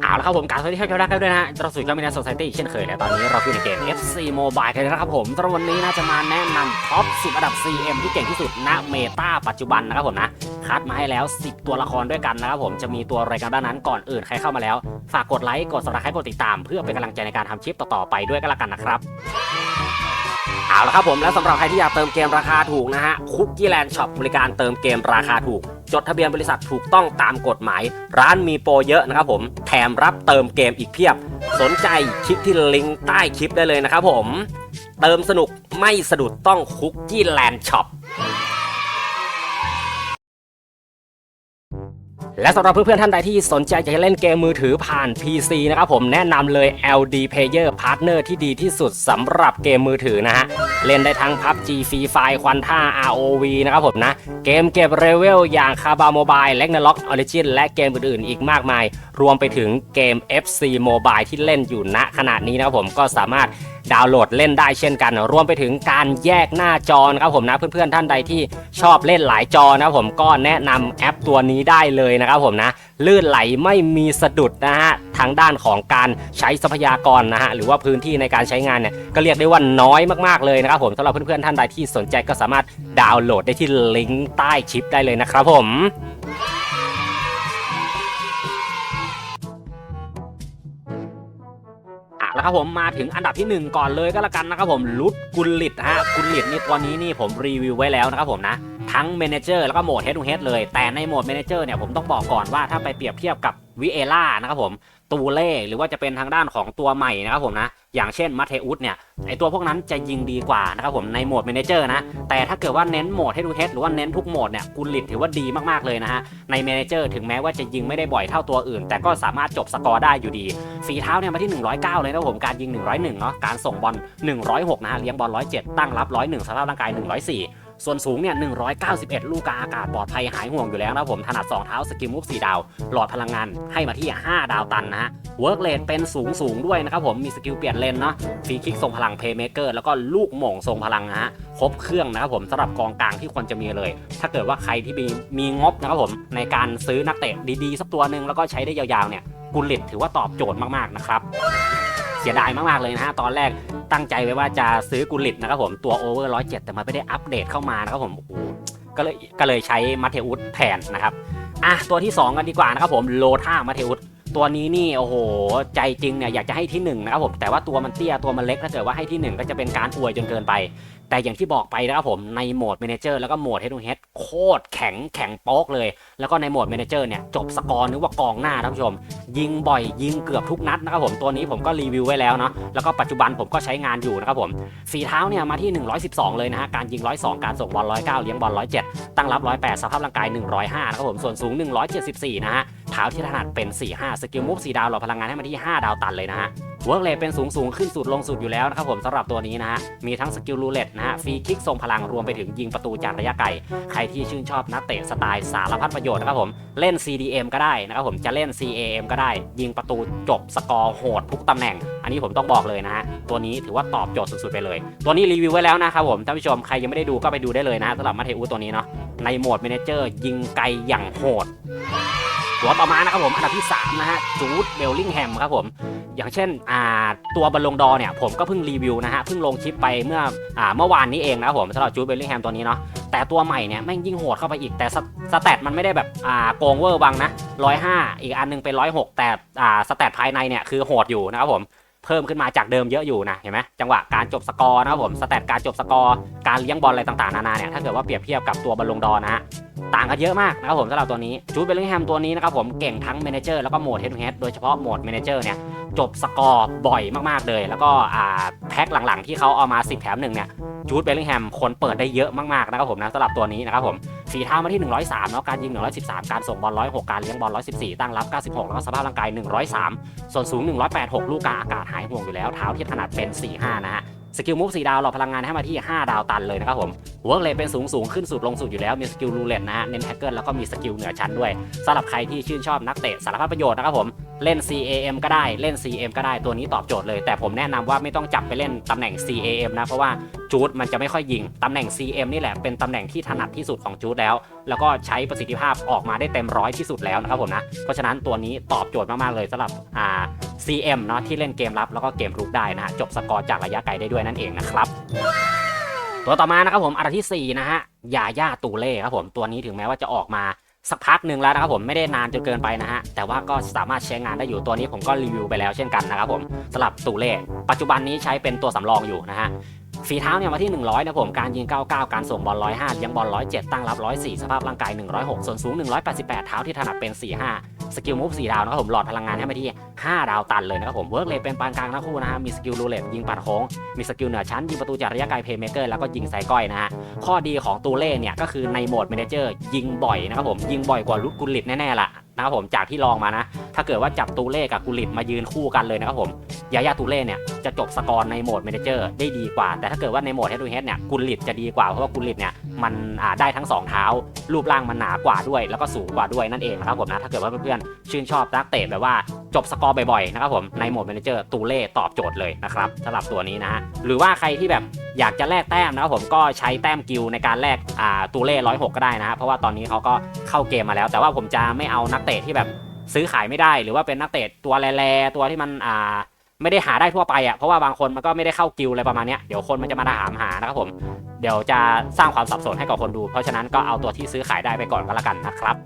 เอาละครับผมการสวัสดีท่านผู้ชมทุกท่านด้วยนะฮะเราสู่จอมินาโซซตี้เช่นเคยและตอนนี้เราอยู่ในเกม FC Mobile กันนะครับผมสำหรัวันนี้น่าจะมาแนะนำท็อป 10 อันดับ CM ที่เก่งที่สุดณเมตาปัจจุบันนะครับผมนะ คัดมาให้แล้ว 10 ตัวละครด้วยกันนะครับผมจะมีตัวอะไรกันด้านนั้นก่อนอื่นใครเข้ามาแล้ว ฝากกดไลค์กด subscribe กดติดตาม เพื่อเป็นกำลังใจในการทำคลิปต่อๆไปด้วยก็แล้วกันนะครับเอาละครับผมและสำหรับใครที่อยากเติมเกมราคาถูกนะฮะคุกกี้แลนด์ช็อปบริการเติมเกมราคาถูก จดทะเบียนบริษัทถูกต้องตามกฎหมาย ร้านมีโปรเยอะนะครับผม แถมรับเติมเกมอีกเพียบ สนใจคลิปที่ลิงก์ใต้คลิปได้เลยนะครับผม เติมสนุกไม่สะดุดต้องคุกกี้แลนด์ช็อป และสำหรับเพื่อนๆท่านใดที่สนใจอยากจะเล่นเกมมือถือผ่าน PC นะครับผมแนะนำเลย LD Player Partner ที่ดีที่สุดสำหรับเกมมือถือนะฮะ เล่นได้ทั้ง PUBG Free Fire ควันท่า ROV นะครับผมนะ เกมเก็บเรเวลอย่างคาบาโมบาย l e g n a l o c Origin และเกมอื่นๆ อีกมากมาย รวมไปถึงเกม FC Mobile ที่เล่นอยู่ณขณะนี้นะครับผมก็สามารถดาวน์โหลดเล่นได้เช่นกัน รวมไปถึงการแยกหน้าจอนะครับผมนะเพื่อนๆท่านใดที่ชอบเล่นหลายจอนะครับผมก็แนะนำแอปตัวนี้ได้เลยนะครับครับผมนะลื่นไหลไม่มีสะดุดนะฮะทางด้านของการใช้ทรัพยากรนะฮะหรือว่าพื้นที่ในการใช้งานเนี่ยก็เรียกได้ว่าน้อยมากๆเลยนะครับผมสำหรับเพื่อนๆท่านใดที่สนใจก็สามารถดาวน์โหลดได้ที่ลิงก์ใต้คลิปได้เลยนะครับผมอะแล้วครับผมมาถึงอันดับที่ 1 ก่อนเลยก็แล้วกันนะครับผมลุดกุลิตฮะกุลลิตนี่ตัวนี้นี่ผมรีวิวไว้แล้วนะครับผมนะ ทั้งเมนเจอร์แล้วก็โหมด Head to Head เลย แต่ในโหมดเมนเจอร์เนี่ยผมต้องบอกก่อนว่าถ้าไปเปรียบเทียบกับวิเอล่านะครับผมตูเล่หรือว่าจะเป็นทางด้านของตัวใหม่นะครับผมนะ อย่างเช่นมัทเทอุสเนี่ยไอตัวพวกนั้นจะยิงดีกว่านะครับผมในโหมดเมนเจอร์นะ แต่ถ้าเกิดว่าเน้นโหมด Head to Head หรือว่าเน้นทุกโหมดเนี่ยกุลลิตถือว่าดีมาก ๆ เลยนะฮะ ในเมนเจอร์ถึงแม้ว่าจะยิงไม่ได้บ่อยเท่าตัวอื่น แต่ก็สามารถจบสกอร์ได้อยู่ดีฝีเท้าเนี่ยมาที่ 109 เลยนะครับผมการยิง 101เนาะการส่งบอล106นะฮะเลี้ยงบอล107 ตั้งรับ 101สภาพร่างกาย 104 ส่วนสูงเนี่ย191 ลูกกาอากาศปลอดภัยหายห่วงอยู่แล้วนะผมถนัด 2 เท้าสกิลมูฟ4ดาว หลอดพลังงานให้มาที่ 5 ดาวตันนะฮะเวิร์กเลนเป็นสูงสูงด้วยนะครับผมมีสกิลเปลี่ยนเลนเนาะฟรีคิกทรงพลังเพย์เมเกอร์แล้วก็ลูกหม่งทรงพลังนะฮะครบเครื่องนะครับผมสำหรับกองกลางที่ควรจะมีเลย ถ้าเกิดว่าใครที่มีมีงบนะครับผมในการซื้อนักเตะดีๆ สักตัวหนึ่งแล้วก็ใช้ได้ยาวๆเนี่ยกุลลิตถือว่าตอบโจทย์มากๆนะครับ เสียดายมากๆเลยนะฮะตอนแรกตั้งใจไว้ว่าจะซื้อกุลิตนะครับผมตัวโอเวอร์ร้อยเแต่มันไม่ได้อัปเดตเข้ามานะครับผมโอ้โหก็เลยก็เลยใช้มาเทอุสแทนนะครับอะตัวที่ 2 กันดีกว่านะครับผมโลท่ามาเทอุส ตัวนี้นี่โอ้โห ใจจริงเนี่ยอยากจะให้ที่1นะครับผมแต่ว่าตัวมันเตี้ยตัวมันเล็กถ้าเกิดว่าให้ที่ 1 ก็จะเป็นการอวยจนเกินไป แต่อย่างที่บอกไปนะครับผมในโหมด Manager แล้วก็โหมด Head to Head โคตรแข็งแข็งโป๊กเลย แล้วก็ในโหมด Manager เนี่ยจบสกอร์นึกว่ากองหน้าท่านผู้ชม ยิงบ่อยยิงเกือบทุกนัดนะครับผมตัวนี้ผมก็รีวิวไว้แล้วเนาะแล้วก็ปัจจุบันผมก็ใช้งานอยู่นะครับผมฝีเท้าเนี่ยมาที่ 112 เลยนะฮะการยิง 102 การส่งบอล109เลี้ยงบอล107 ตั้งรับ 108 สภาพร่างกาย 105นะครับผมส่วนสูง 174 นะฮะ เท้าที่ถนัดเป็น 45 สกิลมูฟ4ดาวหลอดพลังงานให้มาที่ 5 ดาวตันเลยนะฮะเวิร์กเลเป็นสูงสูงขึ้นสุดลงสุดอยู่แล้วนะครับผมสำหรับตัวนี้นะฮะ มีทั้งสกิลรูเล็ตนะฮะ ฟรีคิกทรงพลังรวมไปถึงยิงประตูจากระยะไกล ใครที่ชื่นชอบนักเตะสไตล์สารพัดประโยชน์นะครับผม เล่น CDM ก็ได้นะครับผมจะเล่น CAM ก็ได้ ยิงประตูจบสกอร์โหดทุกตำแหน่ง อันนี้ผมต้องบอกเลยนะฮะ ตัวนี้ถือว่าตอบโจทย์สุดๆไปเลย ตัวนี้รีวิวไว้แล้วนะครับผมท่านผู้ชมใครยังไม่ได้ดูก็ไปดูได้เลยนะสำหรับมาเทอุตัวนี้เนาะในโหมด Manager ยิงไกลอย่างโหด ตัวต่อมานะครับผมอันดับที่ 3 นะฮะจูดเบลลิงแฮมครับผม อย่างเช่นอ่าตัวบอลลงดอร์เนี่ยผมก็เพิ่งรีวิวนะฮะเพิ่งลงคลิปไปเมื่ออ่าเมื่อวานนี้เองนะครับผมสำหรับจูดเบลลิงแฮมตัวนี้เนาะแต่ตัวใหม่เนี่ยแม่งยิ่งโหดเข้าไปอีกแต่สแตทมันไม่ได้แบบอ่าโกงเวอร์วังนะ105อีกอันหนึงเป็น106แต่อ่าสแตทภายในเนี่ยคือโหดอยู่นะครับผมเพิ่มขึ้นมาจากเดิมเยอะอยู่นะเห็นไหมจังหวะการจบสกอร์นะครับผมสแตทการจบสกอร์การเลี้ยงบอลอะไรต่างๆนานาเนี่ยถ้าเกิดว่าเปรียบเทียบกับตัวบอลลงดอนะฮะ ต่างกันเยอะมากนะครับผมสำหรับตัวนี้จูดเบลลิงแฮมตัวนี้นะครับผมเก่งทั้งเมนเจอร์แล้วก็โหมดเฮด o ูเฮดโดยเฉพาะโหมดเมนเจอร์เนี่ยจบสกอร์บ่อยมากๆเลย แล้วก็อ่าแพ็คหลังๆ ที่เขาเอามา 10 แถมหนึ่งเนี่ยจูดเบลลิงแฮมคนเปิดได้เยอะมากๆนะครับผมนะสำหรับตัวนี้นะครับผมฝีเท้ามาที่ 103เนาะการยิง 113 การส่งบอล 106 การเลี้ยงบอล 114 ตั้งรับ 96 แล้วก็สภาพร่างกาย 103 ส่วนสูง 186 ลูกกาอากาศหายห่วงอยู่แล้วเท้าที่ถนัดเป็น 45 นะฮะ สกิลมูฟ4ดาวหลอดพลังงานให้มาที่ 5 ดาวตันเลยนะครับผมเวิร์กเลยเป็นสูงสูงขึ้นสุดลงสุดอยู่แล้วมีสกิลรูเลตนะฮะเน้นแฮกเกิลแล้วก็มีสกิลเหนือชั้นด้วยสำหรับใครที่ชื่นชอบนักเตะสารพัดประโยชน์นะครับผมเล่น CAM ก็ได้เล่น CM ก็ได้ตัวนี้ตอบโจทย์เลย แต่ผมแนะนำว่าไม่ต้องจับไปเล่นตำแหน่ง CAM นะเพราะว่าจูดมันจะไม่ค่อยยิงตำแหน่ง CM นี่แหละเป็นตำแหน่งที่ถนัดที่สุดของจูดแล้ว แล้วก็ใช้ประสิทธิภาพออกมาได้เต็มร้อยที่สุดแล้วนะครับผมนะเพราะฉะนั้นตัวนี้ตอบโจทย์มากๆเลยสำหรับอ่า CM เนาะที่เล่นเกมรับแล้วก็เกมรุกได้นะฮะจบสกอร์จากระยะไกลได้ด้วยนั่นเองนะครับ ตัวต่อมานะครับผมอันดับที่4นะฮะยาย่าตูเล่ครับผมตัวนี้ถึงแม้ว่าจะออกมาสักพักหนึ่งแล้วนะครับผมไม่ได้นานจนเกินไปนะฮะแต่ว่าก็สามารถใช้งานได้อยู่ตัวนี้ผมก็รีวิวไปแล้วเช่นกันนะครับผมสำหรับตูเล่ปัจจุบันนี้ใช้เป็นตัวสำรองอยู่นะฮะฝีเท้าเนี่ยมาที่ 100นะผมการยิง 99 การส่งบอล 105เลี้ยงบอล 107 ตั้งรับ 104 สภาพร่างกาย 106 ส่วนสูง 188 เท้าที่ถนัดเป็น 45 สกิลมูฟ4ดาวนะครับผมหลอดพลังงานให้มาที่ 5 ดาวตันเลยนะครับผมเวิร์กเลยเป็นปานกลางทั้งคู่นะฮะมีสกิลรูเลตยิงปัดโค้งมีสกิลเหนือชั้นยิงประตูจากระยะไกลเพย์เมเกอร์แล้วก็ยิงไซก้อยนะฮะข้อดีของตูเล่เนี่ยก็คือในโหมดเมนเจอร์ยิงบ่อยนะครับผมยิงบ่อยกว่าลุดกุลิตแน่ๆล่ะนะครับผมจากที่ลองมานะ ถ้าเกิดว่าจับตูเล่กับกุลิตมายืนคู่กันเลยนะครับผมยายาตูเล่เนี่ยจะจบสกอร์ในโหมดเมนเจอร์ได้ดีกว่า แต่ถ้าเกิดว่าในโหมดเฮด o ูเฮดเนี่ยกุลิตจะดีกว่าเพราะว่ากุลิตเนี่ย มันได้ทั้ง 2 เท้า รูปร่างมันหนากว่าด้วย แล้วก็สูงกว่าด้วยนั่นเองนะครับผมนะถ้าเกิดว่าเพื่อนๆชื่นชอบนักเตะแบบว่าจบสกอร์บ่อยๆนะครับผมในโหมดเมนเจอร์ตูเล่ตอบโจทย์เลยนะครับสำหรับตัวนี้นะฮะหรือว่าใครที่แบบอยากจะแลกแต้มนะครับผมก็ใช้แต้มกิลในการแลกตูเล่ร้อยหกก็ได้นะฮะเพราะว่าตอนนี้เขาก็เข้าเกมมาแล้ว แต่ว่าผมจะไม่เอานักเตะที่แบบซื้อขายไม่ได้ หรือว่าเป็นนักเตะตัวแร่ๆตัวที่มันอ่า ไม่ได้หาได้ทั่วไปอะเพราะว่าบางคนมันก็ไม่ได้เข้ากิลอะไรประมาณนี้เดี๋ยวคนมันจะมาถามหานะครับผมเดี๋ยวจะสร้างความสับสนให้กับคนดู เพราะฉะนั้นก็เอาตัวที่ซื้อขายได้ไปก่อนก็แล้วกันนะครับ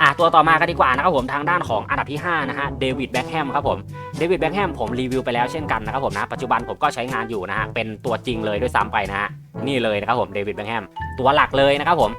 อะตัวต่อมากันดีกว่านะครับผมทางด้านของอันดับที่5นะฮะเดวิดแบ็คแฮมครับผมเดวิดแบ็คแฮมผมรีวิวไปแล้วเช่นกันนะครับผมนะปัจจุบันผมก็ใช้งานอยู่นะฮะเป็นตัวจริงเลยด้วยซ้ำไปนะฮะ นี่เลยนะครับผมเดวิดแบ็คแฮมตัวหลักเลยนะครับผม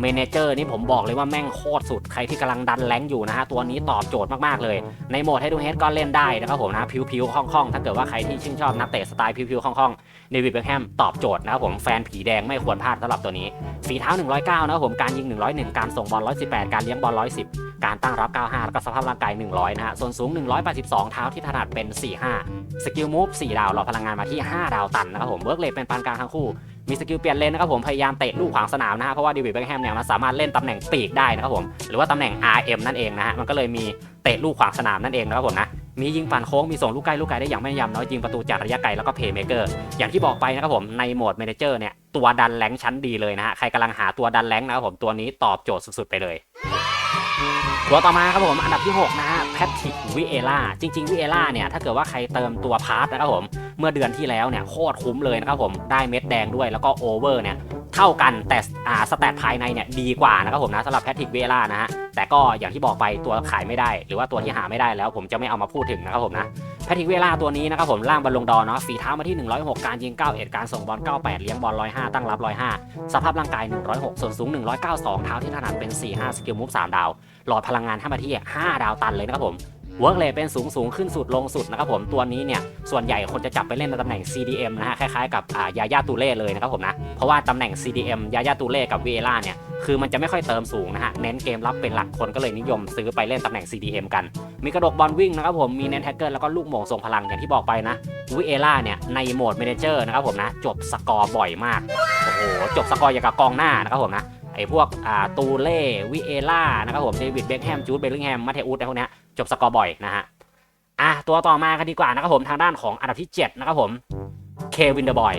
เมนเจอร์นี่ผมบอกเลยว่าแม่งโคตรสุดใครที่กำลังดันแรงอยู่นะฮะตัวนี้ตอบโจทย์มากๆเลย ในโหมดให้ดูเฮดก็เล่นได้นะครับผมนะผิวๆคล่องๆ ถ้าเกิดว่าใครที่ชื่นชอบนักเตะสไตล์ผิวๆคล่องๆเดวิดแบ็คแฮมตอบโจทย์นะครับผมแฟนผีแดงไม่ควรพลาดสำหรับตัวนี้ฝีเท้า 109นะครับผมการยิง 101 การส่งบอล 118 การเลี้ยงบอล 110 การตั้งรับ 95 แล้วก็สภาพร่างกาย 100 นะฮะส่วนสูง 182 เท้าที่ถนัดเป็น 45 สกิลมูฟ4ดาวหลอดพลังงานมาที่ 5 ดาวตันนะครับผมเวิร์กเลทเป็นปานกลางทั้งคู่ มีสกิลเปลี่ยนเลนนะครับผมพยายามเตะลูกขวางสนามนะฮะเพราะว่าเดวิดแบ็คแฮมเนี่ยมันสามารถเล่นตำแหน่งปีกได้นะครับผมหรือว่าตำแหน่ง RM นั่นเองนะฮะมันก็เลยมีเตะลูกขวางสนามนั่นเองนะครับผมนะมียิงปั่นโค้งมีส่งลูกใกล้ลูกไกลได้อย่างแม่นยำเนาะยิงประตูจากระยะไกลแล้วก็เพย์เมเกอร์อย่างที่บอกไปนะครับผมในโหมดเมนเจอร์เนี่ยตัวดันแรงชั้นดีเลยนะฮะใครกำลังหาตัวดันแรงนะครับผมตัวนี้ตอบโจทย์สุดๆไปเลย ตัวต่อมาครับผมอันดับที่ 6 นะฮะแพทริกวิเอล่าจริงๆวิเอล่าเนี่ยถ้าเกิดว่าใครเติมตัวพาร์ทนะครับผมเมื่อเดือนที่แล้วเนี่ยโคตรคุ้มเลยนะครับผมได้เม็ดแดงด้วยแล้วก็โอเวอร์เนี่ย เท่ากันแต่อ่าสแตทภายในเนี่ยดีกว่านะครับผมนะสำหรับแพทริกเอล่านะฮะแต่ก็อย่างที่บอกไปตัวขายไม่ได้ หรือว่าตัวที่หาไม่ได้แล้ว ผมจะไม่เอามาพูดถึงนะครับผมนะแพทริกเอล่าตัวนี้นะครับผมล่างบอลลงดอเนาะฝีเท้ามาที่ 106 การยิง 91 การส่งบอล 98 เลี้ยงบอล 105 ตั้งรับ 105 สภาพร่างกาย 106 ส่วนสูง 192 เท้าที่ถนัดเป็น 45 สกิลมูฟ3ดาว หลอดพลังงานให้มาที่ 5 ดาวตันเลยนะครับผม เวิร์กเลยเป็นสูงสูงขึ้นสุดลงสุดนะครับผมตัวนี้เนี่ยส่วนใหญ่คนจะจับไปเล่นในตำแหน่ง CDM นะฮะคล้ายๆกับอ่ายาย่าตูเล่เลยนะครับผมนะเพราะว่าตำแหน่ง CDM ยาย่าตูเล่กับวีเอล่าเนี่ยคือมันจะไม่ค่อยเติมสูงนะฮะเน้นเกมรับเป็นหลักคนก็เลยนิยมซื้อไปเล่นตำแหน่ง CDM กัน มีกระดกบอลวิ่งนะครับผมมีเน้นแท็กเกิลแล้วก็ลูกโมงส่งพลังอย่างที่บอกไปนะวีเอล่าเนี่ยในโหมดเมนเจอร์นะครับผมนะจบสกอร์บ่อยมากโอ้โหจบสกอร์อย่างกับกองหน้านะครับผมนะ ไอ้พวกอ่าตูเล่วิเอล่านะครับผมเดวิดเบคแฮมจูดเบลลิงแฮมมาเทอุสอะไรพวกเนี้ยจบสกอร์บ่อยนะฮะอะตัวต่อมากันดีกว่านะครับผมทางด้านของอันดับที่ 7 นะครับผมเควินเดอร์บอย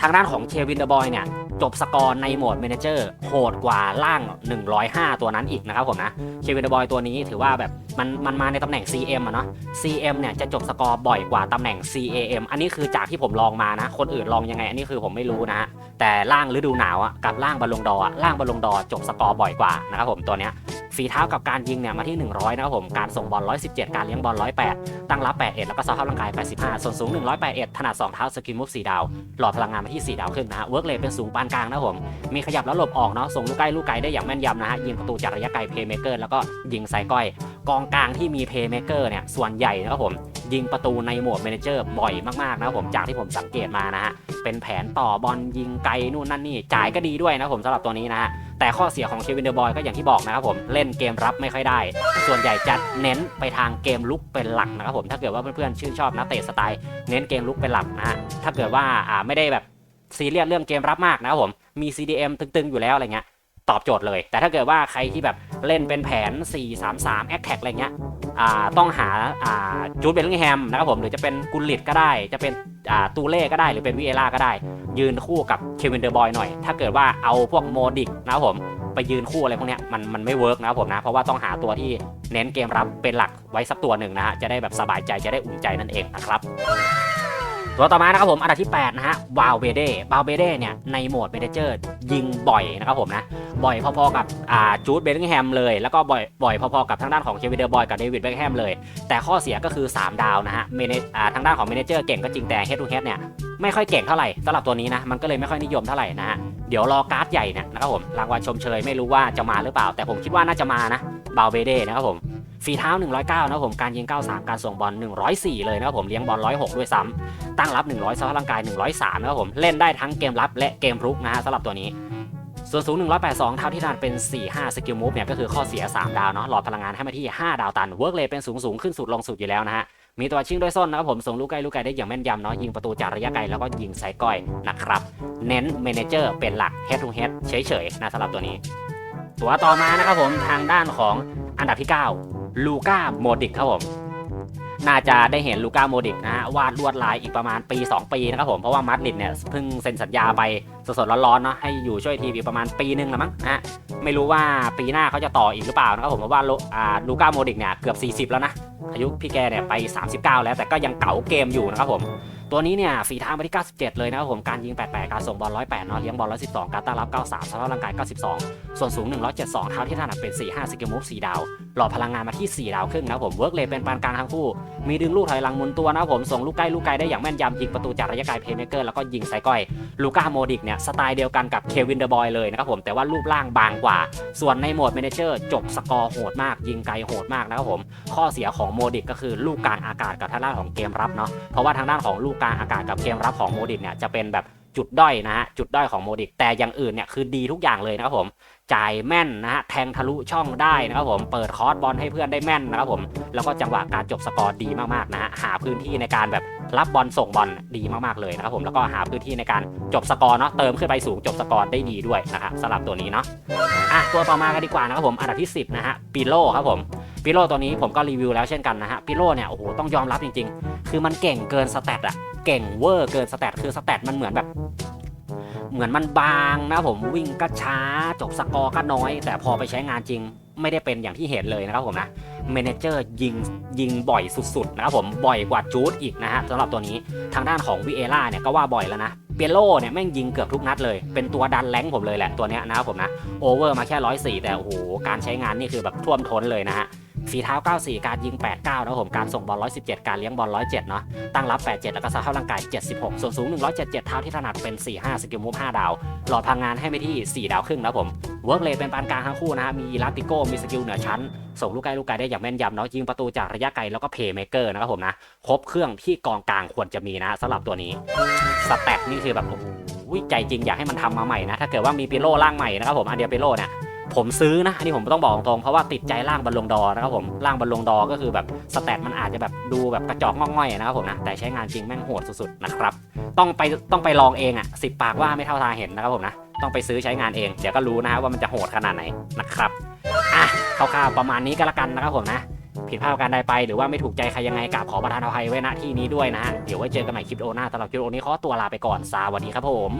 ทางด้านของเควินเดอร์บอยเนี่ยจบสกอร์ในโหมดเมนเจอร์โหดกว่าล่าง 105 ตัวนั้นอีกนะครับผมนะเควินเดอร์บอยตัวนี้ถือว่าแบบมันมันมาในตำแหน่ง CM อะเนาะ CM เนี่ยจะจบสกอร์บ่อยกว่าตำแหน่ง CAM อันนี้คือจากที่ผมลองมานะ คนอื่นลองยังไง อันนี้คือผมไม่รู้นะฮะ แต่ล่างฤดูหนาวอะกับล่างบอลลงดออะล่างบอลลงดอจบสกอร์บ่อยกว่านะครับผมตัวเนี้ยฝีเท้ากับการยิงเนี่ยมาที่ 100 นะครับผม การส่งบอล 117 การเลี้ยงบอล 108 ตั้งรับ 81 แล้วก็สภาพร่างกาย 85 ส่วนสูง 181 ถนัด 2 เท้าสกิลมุฟ4ดาว หลอดพลังงานมาที่ 4 ดาวขึ้นนะฮะ เวิร์กเลทเป็นสูงปานกลางนะผม มีขยับแล้วหลบออกเนาะ ส่งลูกใกล้ลูกไกลได้อย่างแม่นยำนะฮะ ยิงประตูจากระยะไกลเพย์เมเกอร์แล้วก็ยิงไซก้อยกองกลางที่มีเพย์เมเกอร์เนี่ยส่วนใหญ่นะครับผมยิงประตูในโหมดเมนเจอร์บ่อยมากๆนะครับผมจากที่ผมสังเกตมานะฮะเป็นแผนต่อบอลยิงไกลนู่นนั่นนี่จ่ายก็ดีด้วยนะครับผมสำหรับตัวนี้นะฮะแต่ข้อเสียของเควินเดอร์บอยก็อย่างที่บอกนะครับผมเล่นเกมรับไม่ค่อยได้ ส่วนใหญ่จะเน้นไปทางเกมลุกเป็นหลักนะครับผมถ้าเกิดว่าเพื่อนๆชื่นชอบนักเตะสไตล์เน้นเกมลุกเป็นหลักนะฮะถ้าเกิดว่าอ่าไม่ได้แบบซีเรียสเรื่องเกมรับมากนะครับผมมี CDM ตึงๆอยู่แล้วอะไรเงี้ยตอบโจทย์เลย แต่ถ้าเกิดว่าใครที่แบบ เล่นเป็นแผน 4 3 3 a t t a c อะไรเงี้ยอ่าต้องหาอ่าจูดเบลลิงแฮมนะครับผมหรือจะเป็นกุลลิตก็ได้ จะเป็นอ่าตูเล่ก็ได้หรือเป็นวิเอล่าก็ได้ ยืนคู่กับเควินเดอร์บอยหน่อย ถ้าเกิดว่าเอาพวกโมดิกนะครับผมไปยืนคู่อะไรพวกเนี้ยมันมันไม่เวิร์กนะครับผมนะ เพราะว่าต้องหาตัวที่เน้นเกมรับเป็นหลักไว้สักตัวหนึ่งนะฮะจะได้แบบสบายใจจะได้อุ่นใจนั่นเองนะครับ ตัวต่อมานะครับผมอันดับที่ 8 นะฮะวาลเบเด้วาลเบเด้เนี่ยในโหมดเมเนเจอร์ยิงบ่อยนะครับผมนะ บ่อยพอๆกับอ่าจูดเบลลิงแฮมเลย แล้วก็บ่อยบ่อยพอๆกับทางด้านของเควินเดอร์บอยกับเดวิดเบคแฮมเลย แต่ข้อเสียก็คือ 3 ดาวนะฮะเมเนอ่าทางด้านของเมเนเจอร์เก่งก็จริงแต่เฮดทูเฮดเนี่ยไม่ค่อยเก่งเท่าไหร่สำหรับตัวนี้นะมันก็เลยไม่ค่อยนิยมเท่าไหร่นะฮะเดี๋ยวรอการ์ดใหญ่เนี่ยนะครับผมรางวัลชมเชยไม่รู้ว่าจะมาหรือเปล่า แต่ผมคิดว่าน่าจะมานะบาลเบเด้นะครับผม ฝีเท้า 109นะผมการยิง 93 การส่งบอล 104 เลยนะครับผมเลี้ยงบอล 106 ด้วยซ้ำตั้งรับ 100สภาพร่างกาย 103นะครับผมเล่นได้ทั้งเกมรับและเกมรุกนะฮะสำหรับตัวนี้ส่วนสูง 182 เท่าที่ถนัดเป็น 4-5 สกิลมูฟเนี่ยก็คือข้อเสีย 3 ดาวเนาะหลอดพลังงานให้มาที่ 5 ดาวตัน เวิร์กเลยเป็นสูงสูงขึ้นสุดลงสุดอยู่แล้วนะฮะ มีตัวชิงด้วยส้นนะครับผม ส่งลูกไกลลูกไกลได้อย่างแม่นยำเนาะยิงประตูจากระยะไกลแล้วก็ยิงไซก้อยนะครับ เน้นเมนเจอร์เป็นหลัก head to head เฉยๆนะสำหรับตัวนี้ ตัวต่อมานะครับผมทางด้านของอันดับที่ 9 ลูก้าโมดิกครับผม น่าจะได้เห็นลูก้าโมดิกนะฮะวาดลวดลายอีกประมาณปี 2 ปีนะครับผม เพราะว่ามาดริดเนี่ยเพิ่งเซ็นสัญญาไปสดๆร้อนๆเนาะให้อยู่ช่วยทีมอีกประมาณปีหนึงละมั้งนะไม่รู้ว่าปีหน้าเขาจะต่ออีกหรือเปล่านะครับผมเพราะว่าโลอ่าลูก้าโมดิกเนี่ยเกือบ 40 แล้วนะอายุพี่แกเนี่ยไป 39 แล้วแต่ก็ยังเก๋าเกมอยู่นะครับผม ตัวนี้เนี่ยฝีเท้ามาที่ 97 เลยนะครับผมการยิง 88 การส่งบอล 108 เนาะเลี้ยงบอล 112 การตั้งรับ 93สภาพร่างกาย 92 ส่วนสูง 172 เท้าที่ถนัดเป็น 45 สกิลมูฟ 4 ดาว หลอดพลังงานมาที่ 4 ดาวครึ่งนะครับผมเวิร์กเลเป็นปานกลางทั้งคู่ มีดึงลูกถอยหลังหมุนตัวนะครับผมส่งลูกใกล้ลูกไกลได้อย่างแม่นยำยิงประตูจากระยะไกลเพย์เมเกอร์แล้วก็ยิงไซก้อยลูก้าโมดิกเนี่ยสไตล์เดียวกันกับเควินเดอร์บอยเลยนะครับผมแต่ว่ารูปร่างบางกว่า ส่วนในโหมดเมเนเจอร์จบสกอร์โหดมาก ยิงไกลโหดมากนะครับผมข้อเสียของโมดิกก็คือลูกกลางอากาศกับทางด้านของเกมรับเนาะเพราะว่าทางด้านของลูกกลางอากาศกับเกมรับของโมดิกเนี่ยจะเป็นแบบจุดด้อยนะฮะจุดด้อยของโมดิกแต่อย่างอื่นเนี่ยคือดีทุกอย่างเลยนะครับผมจ่ายแม่นนะฮะแทงทะลุช่องได้นะครับผมเปิดคอร์สบอลให้เพื่อนได้แม่นนะครับผมแล้วก็จังหวะการจบสกอร์ดีมากๆนะฮะหาพื้นที่ในการแบบรับบอลส่งบอลดีมากๆเลยนะครับผมแล้วก็หาพื้นที่ในการจบสกอร์เนาะเติมขึ้นไปสูงจบสกอร์ได้ดีด้วยนะครับสำหรับตัวนี้เนาะอะตัวต่อมากันดีกว่านะครับผมอันดับที่ 10นะฮะปิโลครับผมปิโลตัวนี้ผมก็รีวิวแล้วเช่นกันนะฮะปิโลเนี่ยโอ้โหต้องยอมรับจริง ๆ คือมันเก่งเกินสแตทอะ เก่งเวอร์เกินสแตทคือสแตทมันเหมือนแบบ เหมือนมันบางนะผมวิ่งก็ช้าจบสกอร์ก็น้อย แต่พอไปใช้งานจริง ไม่ได้เป็นอย่างที่เห็นเลยนะครับผมนะเมนเจอร์ยิงยิงบ่อยสุดๆนะครับผมบ่อยกว่าจูดอีกนะฮะสำหรับตัวนี้ทางด้านของวิเอล่าเนี่ยก็ว่าบ่อยแล้วนะเปียโลเนี่ยแม่งยิงเกือบทุกนัดเลย เป็นตัวดันแรงผมเลยแหละตัวเนี้ยนะครับผมนะโอเวอร์มาแค่104แต่โอ้โหการใช้งานนี่คือแบบท่วมท้นเลยนะฮะ ฝีเท้า 94 การยิง 89 นะครับผม การส่งบอล 117 การเลี้ยงบอล 107 เนาะ ตั้งรับ 87 แล้วก็สภาพร่างกาย 76 ส่วนสูง 177 เท้าที่ถนัดเป็น 45 สกิลมูฟ 5 ดาว หลอดพลังงานให้ไปที่ 4 ดาวครึ่งนะผม เวิร์กเลยเป็นปานกลางทั้งคู่นะฮะ มีลาติโก้ มีสกิลเหนือชั้น ส่งลูกไกลลูกไกลได้อย่างแม่นยำเนาะ ยิงประตูจากระยะไกลแล้วก็เพย์เมเกอร์นะครับผมนะ ครบเครื่องที่กองกลางควรจะมีนะสำหรับตัวนี้ สแตทนี่คือแบบโอ้โหใจจริงอยากให้มันทำมาใหม่นะ ถ้าเกิดว่ามีปิโลร่างใหม่นะครับผมอันเดียปิโลเนี่ย ผมซื้อนะอันนี้ผมต้องบอกตรงๆเพราะว่าติดใจร่างบอลลงดอนะครับผมร่างบอลลงดอก็คือแบบสแตทมันอาจจะแบบดูแบบกระจอกงอกง่อยนะครับผมนะแต่ใช้งานจริงแม่งโหดสุดๆนะครับต้องไปต้องไปลองเองอะสิปากว่าไม่เท่าตาเห็นนะครับผมนะต้องไปซื้อใช้งานเองเดี๋ยวก็รู้นะฮะว่ามันจะโหดขนาดไหนนะครับอะคร่าวๆประมาณนี้ก็แล้วกันนะครับผมนะผิดพลาดการใดไปหรือว่าไม่ถูกใจใครยังไงกราบขอประทานอภัยไว้ณที่นี้ด้วยนะฮะเดี๋ยวไว้เจอกันใหม่คลิปโอหน้าสำหรับคลิปโอนี้ขอตัวลาไปก่อนสวัสดีครับผม